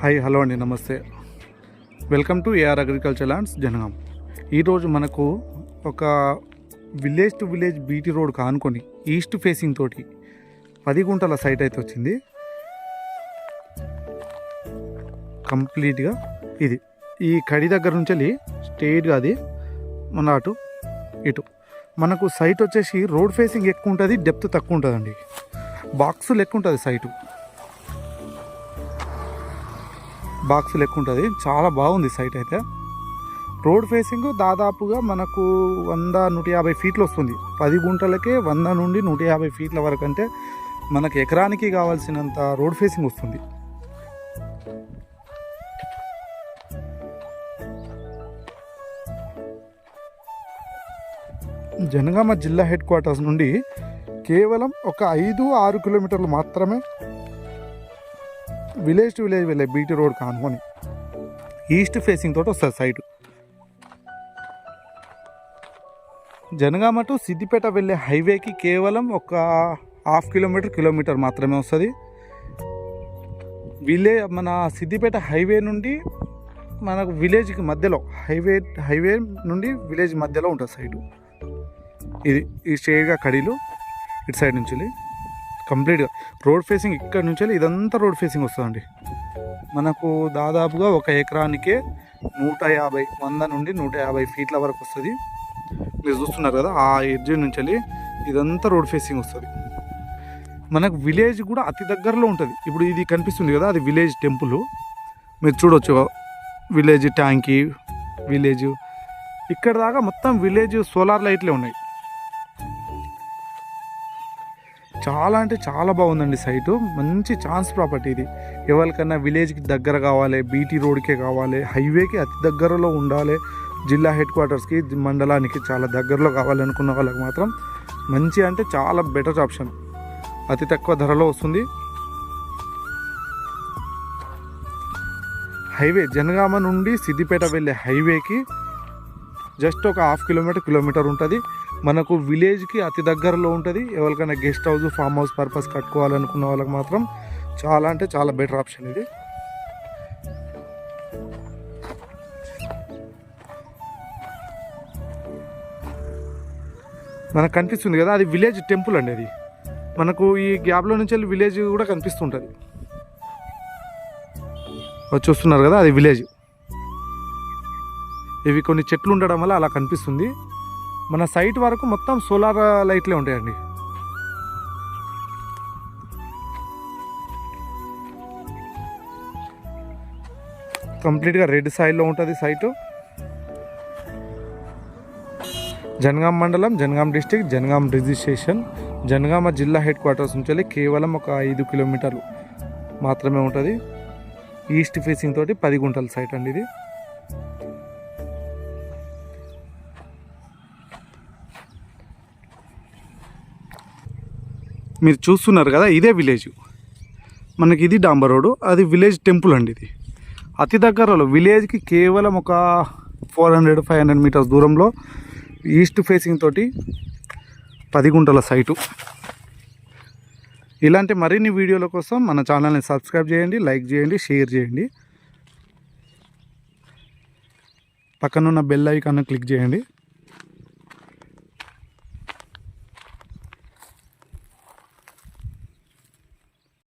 Hi hello అండి నమస్తే. Welcome to AR agriculture lands Jangaon. ఈరోజు మనకు ఒక village to village BT road కానుకొని east facing తోటి పది గుంటల సైట్ అయితే వచ్చింది. కంప్లీట్గా ఇది. ఈ కడి దగ్గర నుంచి వెళ్ళి స్ట్రేట్గా అది మన అటు ఇటు. మనకు సైట్ వచ్చేసి రోడ్ ఫేసింగ్ ఎక్కువ ఉంటుంది డెప్త్ తక్కువ ఉంటుందండి బాక్సులు ఎక్కువ ఉంటుంది సైటు. బాక్స్ లెక్క ఉంటుంది. చాలా బాగుంది సైట్ అయితే. రోడ్ ఫేసింగ్ దాదాపుగా మనకు వంద నూట యాభై ఫీట్లు వస్తుంది. పది గుంటలకే వంద నుండి నూట యాభై ఫీట్ల వరకు అంటే మనకు ఎకరానికి కావాల్సినంత రోడ్ ఫేసింగ్ వస్తుంది. జనగామ జిల్లా హెడ్ క్వార్టర్స్ నుండి కేవలం ఒక ఐదు ఆరు కిలోమీటర్లు మాత్రమే విలేజ్ టు విలేజ్ వెళ్ళే బీటీ రోడ్ కానుకొని ఈస్ట్ ఫేసింగ్ తోటి వస్తుంది సైడ్ జనగామ టు సిద్దిపేట వెళ్ళే హైవేకి కేవలం ఒక హాఫ్ కిలోమీటర్ కిలోమీటర్ మాత్రమే వస్తుంది. విలే మన సిద్దిపేట హైవే నుండి మనకు విలేజ్కి మధ్యలో హైవే హైవే నుండి విలేజ్ మధ్యలో ఉంటుంది సైడు ఇది ఈ స్ట్రేట్గా కడీలు ఇటు సైడ్ నుంచి వెళ్ళి. కంప్లీట్గా. రోడ్ ఫేసింగ్ ఇక్కడ నుంచి వెళ్ళి ఇదంతా రోడ్ ఫేసింగ్ వస్తుందండి. మనకు దాదాపుగా ఒక ఎకరానికే నూట యాభై వంద నుండి నూట యాభై ఫీట్ల వరకు వస్తుంది. మీరు చూస్తున్నారు కదా ఆ ఎడ్జ్ నుంచి వెళ్ళి ఇదంతా రోడ్ ఫేసింగ్ వస్తుంది. మనకు విలేజ్ కూడా అతి దగ్గరలో ఉంటుంది. ఇప్పుడు ఇది కనిపిస్తుంది కదా అది విలేజ్ టెంపుల్. మీరు చూడొచ్చు విలేజ్ ట్యాంకీ విలేజ్. ఇక్కడ దాకా మొత్తం విలేజ్ సోలార్ లైట్లే ఉన్నాయి. చాలా అంటే చాలా బాగుందండి సైటు. మంచి ఛాన్స్ ప్రాపర్టీ ఇది. ఎవరికైనా విలేజ్కి దగ్గర కావాలి బీటీ రోడ్కే కావాలి హైవేకి అతి దగ్గరలో ఉండాలి జిల్లా హెడ్ క్వార్టర్స్కి మండలానికి చాలా దగ్గరలో కావాలనుకున్న వాళ్ళకి మాత్రం మంచి అంటే చాలా బెటర్ ఆప్షన్. అతి తక్కువ ధరలో వస్తుంది. హైవే జనగామ నుండి సిద్దిపేట వెళ్ళే హైవేకి జస్ట్ ఒక హాఫ్ కిలోమీటర్ కిలోమీటర్ ఉంటుంది. మనకు విలేజ్కి అతి దగ్గరలో ఉంటుంది. ఎవరికైనా guest house farm house purpose కట్టుకోవాలనుకున్న వాళ్ళకి మాత్రం చాలా అంటే చాలా బెటర్ ఆప్షన్ ఇది. మనకు కనిపిస్తుంది కదా అది విలేజ్ టెంపుల్ అండి అది. మనకు ఈ గ్యాప్లో నుంచి వెళ్ళి విలేజ్ కూడా కనిపిస్తుంటుంది. చూస్తున్నారు కదా అది విలేజ్. ఇవి కొన్ని చెట్లు ఉండడం వల్ల అలా కనిపిస్తుంది. మన సైట్ వరకు మొత్తం సోలార్ లైట్లే ఉంటాయండి. కంప్లీట్గా రెడ్ సాయిల్లో ఉంటుంది సైటు. జనగాం మండలం జనగాం డిస్టిక్ జనగాం రిజిస్ట్రేషన్ జనగామ జిల్లా హెడ్ క్వార్టర్స్ నుంచి వెళ్ళి కేవలం ఒక ఐదు కిలోమీటర్లు మాత్రమే ఉంటుంది. ఈస్ట్ ఫేసింగ్ తోటి పది గుంటల సైట్ అండి ఇది. మీరు చూస్తున్నారు కదా ఇదే విలేజ్ మనకి ఇది డాంబర్ రోడ్ అది విలేజ్ టెంపుల్ అండి ఇది. అతి దగ్గరలో విలేజ్కి కేవలం ఒక four hundred five hundred meters దూరంలో ఈస్ట్ ఫేసింగ్ తోటి పది గుంటల సైటు ఇలాంటి మరిన్ని వీడియోల కోసం మన ఛానల్ని సబ్స్క్రైబ్ చేయండి లైక్ చేయండి షేర్ చేయండి. పక్కనున్న బెల్ ఐకాన్ క్లిక్ చేయండి.